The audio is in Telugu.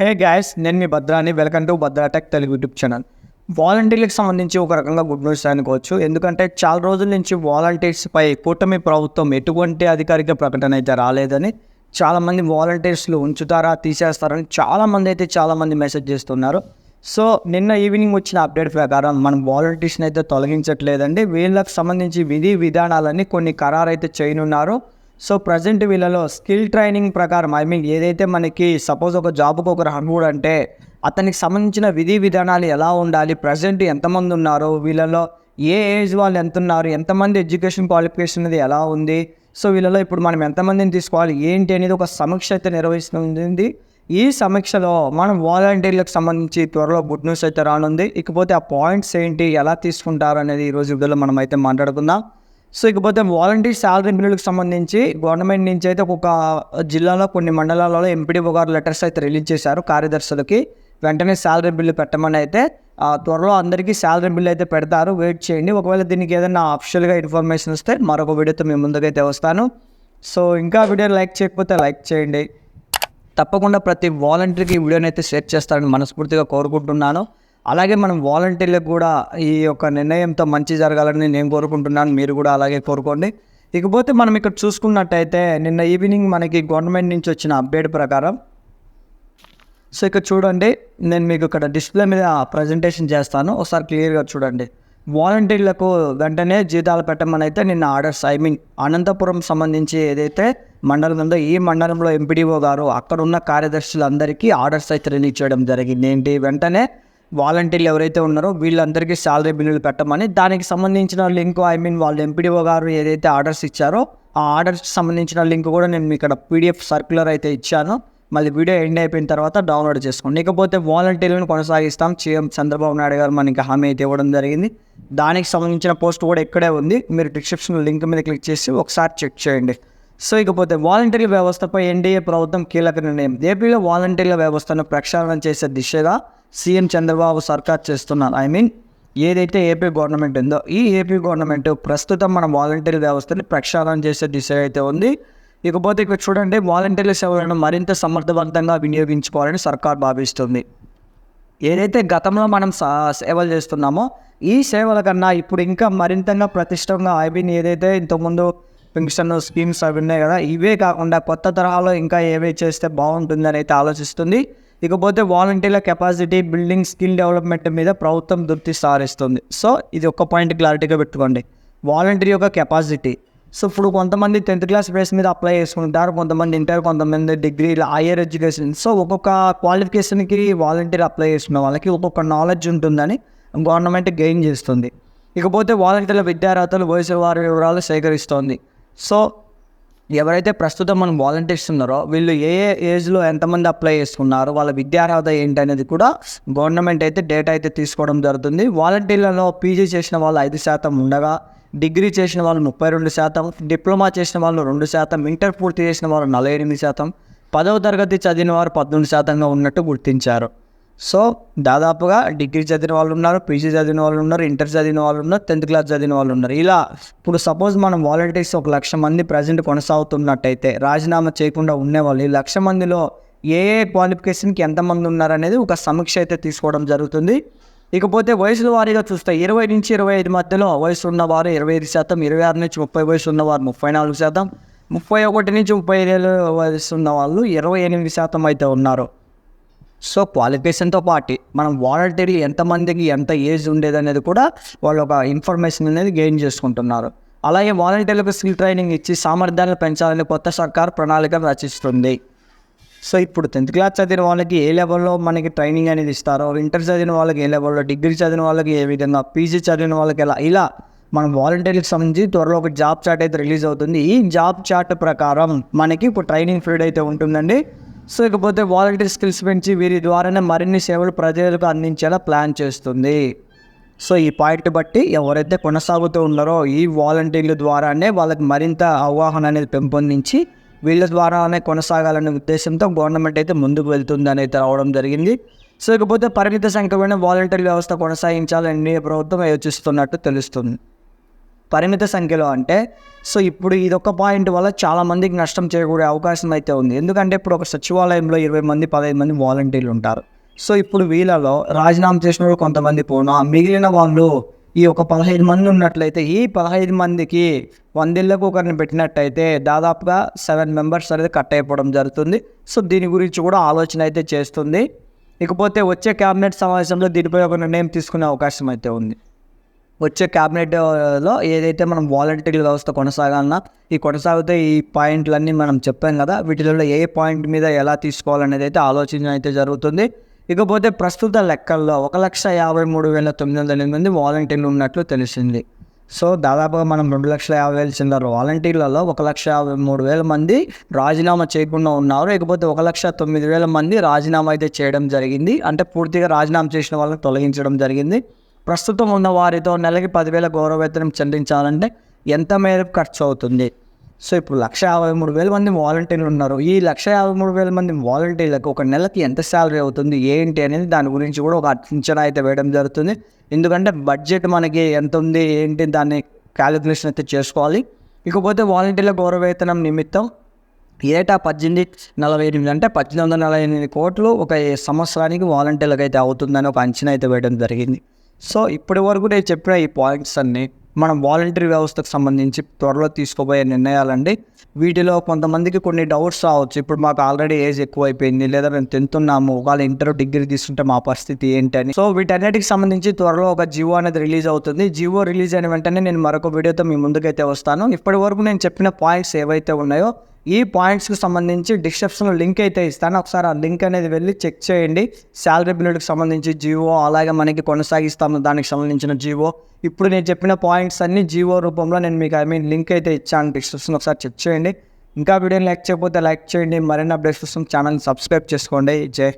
హే గాయస్ నేను మీ భద్రాని welcome to Bhadratech Telugu YouTube channel వాలంటీర్లకు సంబంధించి ఒక రకంగా గుడ్ న్యూస్ అనుకోవచ్చు. ఎందుకంటే చాలా రోజుల నుంచి వాలంటీర్స్ పై కూటమి ప్రభుత్వం ఎటువంటి అధికారిక ప్రకటన అయితే రాలేదని చాలామంది వాలంటీర్స్లు ఉంచుతారా తీసేస్తారని చాలామంది అయితే చాలామంది మెసేజ్ చేస్తున్నారు. సో నిన్న ఈవినింగ్ వచ్చిన అప్డేట్ ప్రకారం మనం వాలంటీర్స్ని అయితే తొలగించట్లేదండి. వీళ్ళకి సంబంధించి విధి విధానాలన్నీ కొన్ని ఖరారు అయితే చేయనున్నారు. సో ప్రజెంట్ వీళ్ళలో స్కిల్ ట్రైనింగ్ ప్రకారం ఐ మీన్ ఏదైతే మనకి సపోజ్ ఒక జాబ్కి ఒక అర్హుడు అంటే అతనికి సంబంధించిన విధి విధానాలు ఎలా ఉండాలి ప్రజెంట్ ఎంతమంది ఉన్నారు వీళ్ళలో ఏ ఏజ్ వాళ్ళు ఎంత ఉన్నారు ఎంతమంది ఎడ్యుకేషన్ క్వాలిఫికేషన్ అనేది ఎలా ఉంది సో వీళ్ళలో ఇప్పుడు మనం ఎంతమందిని తీసుకోవాలి ఏంటి అనేది ఒక సమీక్ష అయితే నిర్వహిస్తుంది. ఈ సమీక్షలో మనం వాలంటీర్లకు సంబంధించి త్వరలో గుడ్ న్యూస్ అయితే రానుంది. ఇకపోతే ఆ పాయింట్స్ ఏంటి ఎలా తీసుకుంటారు అనేది ఈరోజు వీడియోలో మనం అయితే మాట్లాడుకుందాం. సో ఇకపోతే వాలంటీర్ శాలరీ బిల్లులకు సంబంధించి గవర్నమెంట్ నుంచి అయితే ఒక్కొక్క జిల్లాలో కొన్ని మండలాలలో ఎంపీడీ గారు లెటర్స్ అయితే రిలీజ్ చేశారు కార్యదర్శులకి. వెంటనే శాలరీ బిల్లు పెట్టమని అయితే ఆ, త్వరలో అందరికీ శాలరీ బిల్లు అయితే పెడతారు. వెయిట్ చేయండి. ఒకవేళ దీనికి ఏదైనా అఫిషియల్గా ఇన్ఫర్మేషన్ వస్తే మరొక వీడియోతో మేము ముందుకైతే వస్తాను. సో ఇంకా వీడియో లైక్ చేయకపోతే లైక్ చేయండి. తప్పకుండా ప్రతి వాలంటీర్కి ఈ వీడియోని అయితే షేర్ చేస్తారని మనస్ఫూర్తిగా కోరుకుంటున్నాను. అలాగే మనం వాలంటీర్లకు కూడా ఈ యొక్క నిర్ణయంతో మంచి జరగాలని నేను కోరుకుంటున్నాను. మీరు కూడా అలాగే కోరుకోండి. ఇకపోతే మనం ఇక్కడ చూసుకున్నట్టయితే నిన్న ఈవినింగ్ మనకి గవర్నమెంట్ నుంచి వచ్చిన అప్డేట్ ప్రకారం సో ఇక్కడ చూడండి నేను మీకు ఇక్కడ డిస్ప్లే మీద ప్రజెంటేషన్ చేస్తాను. ఒకసారి క్లియర్గా చూడండి. వాలంటీర్లకు వెంటనే జీతాలు పెట్టమని అయితే నిన్న ఆర్డర్స్ ఐ మీన్ అనంతపురం సంబంధించి ఏదైతే మండలం ఉందో ఈ మండలంలో ఎంపీడీఓ గారు అక్కడ ఉన్న కార్యదర్శులందరికీ ఆర్డర్స్ అయితే రిలీజ్ చేయడం జరిగింది. ఏంటి? వెంటనే వాలంటీర్లు ఎవరైతే ఉన్నారో వీళ్ళందరికీ శాలరీ బిల్లులు పెట్టమని దానికి సంబంధించిన లింక్ ఐ మీన్ వాళ్ళు ఎంపీడీఓ గారు ఏదైతే ఆర్డర్స్ ఇచ్చారో ఆ ఆర్డర్స్కి సంబంధించిన లింక్ కూడా నేను మీకు ఇక్కడ పీడిఎఫ్ సర్క్యులర్ అయితే ఇచ్చాను. మళ్ళీ వీడియో ఎండ్ అయిపోయిన తర్వాత డౌన్లోడ్ చేసుకోండి. ఇకపోతే వాలంటీర్లను కొనసాగిస్తాం. సీఎం చంద్రబాబు నాయుడు గారు మనకి హామీ అయితే ఇవ్వడం జరిగింది. దానికి సంబంధించిన పోస్ట్ కూడా ఇక్కడే ఉంది. మీరు డిస్క్రిప్షన్ లింక్ మీద క్లిక్ చేసి ఒకసారి చెక్ చేయండి. సో ఇకపోతే వాలంటీర్ల వ్యవస్థపై ఎన్డీఏ ప్రభుత్వం కీలక నిర్ణయం. ఏపీలో వాలంటీర్ల వ్యవస్థను ప్రక్షాళన చేసే దిశగా సీఎం చంద్రబాబు సర్కార్ చేస్తున్నారు. ఐ మీన్ ఏదైతే ఏపీ గవర్నమెంట్ ఉందో ఈ ఏపీ గవర్నమెంట్ ప్రస్తుతం మన వాలంటీర్ వ్యవస్థని ప్రక్షాళన చేసే దిశ అయితే ఉంది. ఇకపోతే ఇక్కడ చూడండి వాలంటీర్ల సేవలను మరింత సమర్థవంతంగా వినియోగించుకోవాలని సర్కార్ భావిస్తుంది. ఏదైతే గతంలో మనం సా సేవలు చేస్తున్నామో ఈ సేవల కన్నా ఇప్పుడు ఇంకా మరింతగా ప్రతిష్టంగా ఐ మీన్ ఏదైతే ఇంతకుముందు పెన్షన్ స్కీమ్స్ అవి ఉన్నాయి కదా ఇవే కాకుండా కొత్త తరహాలో ఇంకా ఏవే చేస్తే బాగుంటుందని అయితే ఆలోచిస్తుంది. ఇకపోతే వాలంటీర్ల కెపాసిటీ బిల్డింగ్ స్కిల్ డెవలప్మెంట్ మీద ప్రభుత్వం దృష్టి సారిస్తుంది. సో ఇది ఒక్క పాయింట్ క్లారిటీగా పెట్టుకోండి. వాలంటీర్ యొక్క కెపాసిటీ సో ఇప్పుడు కొంతమంది టెన్త్ క్లాస్ బేస్ మీద అప్లై చేసుకుంటారు కొంతమంది ఇంటర్ కొంతమంది డిగ్రీ ఇలా హైయర్ ఎడ్యుకేషన్ సో ఒక్కొక్క క్వాలిఫికేషన్కి వాలంటీర్ అప్లై చేసుకున్న వాళ్ళకి ఒక్కొక్క నాలెడ్జ్ ఉంటుందని గవర్నమెంట్ గెయిన్ చేస్తుంది. ఇకపోతే వాలంటీర్ల విద్యార్హతలు వయసు వారి వివరాలు సేకరిస్తోంది. సో ఎవరైతే ప్రస్తుతం మనం వాలంటీర్స్ ఉన్నారో వీళ్ళు ఏ ఏ ఏజ్లో ఎంతమంది అప్లై చేసుకున్నారో వాళ్ళ విద్యార్హత ఏంటి అనేది కూడా గవర్నమెంట్ అయితే డేటా అయితే తీసుకోవడం జరుగుతుంది. వాలంటీర్లలో పీజీ చేసిన వాళ్ళు ఐదు శాతం ఉండగా డిగ్రీ చేసిన వాళ్ళు ముప్పై రెండు శాతం డిప్లొమా చేసిన వాళ్ళు రెండు శాతం ఇంటర్ పూర్తి చేసిన వాళ్ళు నలభై ఎనిమిది శాతం పదవ తరగతి చదివిన వారు పద్దెనిమిది శాతంగా ఉన్నట్టు గుర్తించారు. సో దాదాపుగా డిగ్రీ చదివిన వాళ్ళు ఉన్నారు పీజీ చదివిన వాళ్ళు ఉన్నారు ఇంటర్ చదివిన వాళ్ళు ఉన్నారు టెన్త్ క్లాస్ చదివిన వాళ్ళు ఉన్నారు. ఇలా ఇప్పుడు సపోజ్ మనం వాలంటీర్స్ ఒక లక్ష మంది ప్రజెంట్ కొనసాగుతున్నట్టయితే రాజీనామా చేయకుండా ఉండేవాళ్ళు ఈ లక్ష మందిలో ఏ ఏ క్వాలిఫికేషన్కి ఎంతమంది ఉన్నారనేది ఒక సమీక్ష అయితే తీసుకోవడం జరుగుతుంది. ఇకపోతే వయసుల వారీగా చూస్తే ఇరవై నుంచి ఇరవై ఐదు మధ్యలో వయసు ఉన్నవారు ఇరవై ఐదు శాతం ఇరవై ఆరు నుంచి ముప్పై వయసు ఉన్నవారు ముప్పై నాలుగు శాతం ముప్పై ఒకటి నుంచి ముప్పై ఐదు వయసు ఉన్న వాళ్ళు ఇరవై ఎనిమిది శాతం అయితే ఉన్నారు. సో క్వాలిఫికేషన్తో పాటు మనం వాలంటీర్లు ఎంతమందికి ఎంత ఏజ్ ఉండేది అనేది కూడా వాళ్ళు ఒక ఇన్ఫర్మేషన్ అనేది గెయిన్ చేసుకుంటున్నారు. అలాగే వాలంటీర్లకు స్కిల్ ట్రైనింగ్ ఇచ్చి సామర్థ్యాలను పెంచాలని కొత్త సర్కార్ ప్రణాళిక రచిస్తుంది. సో ఇప్పుడు టెన్త్ క్లాస్ చదివిన వాళ్ళకి ఏ లెవెల్లో మనకి ట్రైనింగ్ అనేది ఇస్తారో ఇంటర్ చదివిన వాళ్ళకి ఏ లెవెల్లో డిగ్రీ చదివిన వాళ్ళకి ఏ విధంగా పీజీ చదివిన వాళ్ళకి ఎలా ఇలా మనం వాలంటీర్కి సంబంధించి త్వరలో ఒక జాబ్ చార్ట్ అయితే రిలీజ్ అవుతుంది. ఈ జాబ్ చార్ట్ ప్రకారం మనకి ఇప్పుడు ట్రైనింగ్ పీరియడ్ అయితే ఉంటుందండి. సో ఇకపోతే వాలంటీర్ స్కిల్స్ పెంచి వీరి ద్వారానే మరిన్ని సేవలు ప్రజలకు అందించేలా ప్లాన్ చేస్తుంది. సో ఈ పాయింట్ బట్టి ఎవరైతే కొనసాగుతూ ఉన్నారో ఈ వాలంటీర్ల ద్వారానే వాళ్ళకి మరింత అవగాహన అనేది పెంపొందించి వీళ్ళ ద్వారానే కొనసాగాలనే ఉద్దేశంతో గవర్నమెంట్ అయితే ముందుకు వెళ్తుంది అనేది రావడం జరిగింది. సో ఇకపోతే పరిమిత సంఖ్యమైన వాలంటీర్ వ్యవస్థ కొనసాగించాలని ఎన్డీఏ ప్రభుత్వం యోచిస్తున్నట్టు తెలుస్తుంది. పరిమిత సంఖ్యలో అంటే సో ఇప్పుడు ఇదొక పాయింట్ వల్ల చాలా మందికి నష్టం చేయకూడే అవకాశం అయితే ఉంది. ఎందుకంటే ఇప్పుడు ఒక సచివాలయంలో ఇరవై మంది పదహైదు మంది వాలంటీర్లు ఉంటారు. సో ఇప్పుడు వీళ్ళలో రాజీనామా చేసిన వాళ్ళు కొంతమంది పోను. మిగిలిన వాళ్ళు ఈ ఒక పదహైదు మంది ఉన్నట్లయితే ఈ పదహైదు మందికి వందేళ్ళకు ఒకరిని పెట్టినట్టయితే దాదాపుగా సెవెన్ మెంబర్స్ అనేది కట్ అయిపోవడం జరుగుతుంది. సో దీని గురించి కూడా ఆలోచన అయితే చేస్తుంది. ఇకపోతే వచ్చే క్యాబినెట్ సమావేశంలో దీనిపై ఒక నిర్ణయం తీసుకునే అవకాశం అయితే ఉంది. వచ్చే క్యాబినెట్లో ఏదైతే మనం వాలంటీర్ వ్యవస్థ కొనసాగాలన్నా ఈ కొనసాగితే ఈ పాయింట్లన్నీ మనం చెప్పాం కదా వీటిలో ఏ పాయింట్ మీద ఎలా తీసుకోవాలనేది అయితే ఆలోచన అయితే జరుగుతుంది. ఇకపోతే ప్రస్తుత లెక్కల్లో ఒక లక్ష యాభై మూడు వేల తొమ్మిది వందల ఎనిమిది మంది వాలంటీర్లు ఉన్నట్లు తెలిసింది. సో దాదాపుగా మనం రెండు లక్షల యాభై వేల చిల్లర వాలంటీర్లలో ఒక లక్ష యాభై మూడు వేల మంది రాజీనామా చేయకుండా ఉన్నారు. ఇకపోతే ఒక లక్ష తొమ్మిది వేల మంది రాజీనామా అయితే చేయడం జరిగింది. అంటే పూర్తిగా రాజీనామా చేసిన వాళ్ళని తొలగించడం జరిగింది. ప్రస్తుతం ఉన్న వారితో నెలకి పదివేల గౌరవవేతనం చెల్లించాలంటే ఎంత మేరకు ఖర్చు అవుతుంది? సో ఇప్పుడు లక్ష యాభై మూడు వేల మంది వాలంటీర్లు ఉన్నారు. ఈ లక్ష యాభై మూడు వేల మంది వాలంటీర్లకు ఒక నెలకి ఎంత శాలరీ అవుతుంది? ఏంటి అనేది దాని గురించి కూడా ఒక అంచనా అయితే వేయడం జరుగుతుంది. ఎందుకంటే బడ్జెట్ మనకి ఎంత ఉంది? ఏంటి? దాన్ని క్యాలిక్యులేషన్ అయితే చేసుకోవాలి. ఇకపోతే వాలంటీర్ల గౌరవవేతనం నిమిత్తం ఏటా పద్దెనిమిది నలభై ఎనిమిది అంటే పద్దెనిమిది వందల నలభై ఎనిమిది కోట్లు ఒక సంవత్సరానికి వాలంటీర్లకు అయితే అవుతుందని ఒక అంచనా అయితే వేయడం జరిగింది. సో ఇప్పటి వరకు నేను చెప్పిన ఈ పాయింట్స్ అన్నీ మనం వాలంటరీ వ్యవస్థకు సంబంధించి త్వరలో తీసుకోబోయే నిర్ణయాలండి. వీటిలో కొంతమందికి కొన్ని డౌట్స్ రావచ్చు. ఇప్పుడు మాకు ఆల్రెడీ ఏజ్ ఎక్కువ అయిపోయింది లేదా మేము తింటున్నాము ఒకవేళ ఇంటర్ డిగ్రీ తీసుకుంటే మా పరిస్థితి ఏంటి అని. సో వీటన్నిటికి సంబంధించి త్వరలో ఒక జివో అనేది రిలీజ్ అవుతుంది. జివో రిలీజ్ అయిన వెంటనే నేను మరొక వీడియోతో మీ ముందుకైతే వస్తాను. ఇప్పటి వరకు నేను చెప్పిన పాయింట్స్ ఏవైతే ఉన్నాయో ఈ పాయింట్స్కి సంబంధించి డిస్క్రిప్షన్లో లింక్ అయితే ఇస్తాను. ఒకసారి ఆ లింక్ అనేది వెళ్ళి చెక్ చేయండి. శాలరీ బిల్లుకి సంబంధించి జీవో అలాగే మనకి కొనసాగిస్తాము. దానికి సంబంధించిన జీవో ఇప్పుడు నేను చెప్పిన పాయింట్స్ అన్ని జీవో రూపంలో నేను మీకు ఐ మీన్ లింక్ అయితే ఇచ్చాను డిస్క్రిప్షన్ ఒకసారి చెక్ చేయండి. ఇంకా వీడియోని లైక్ చేయకపోతే లైక్ చేయండి. మరిన్ని అప్డేట్స్ కోసం ఛానల్ని సబ్స్క్రైబ్ చేసుకోండి. జై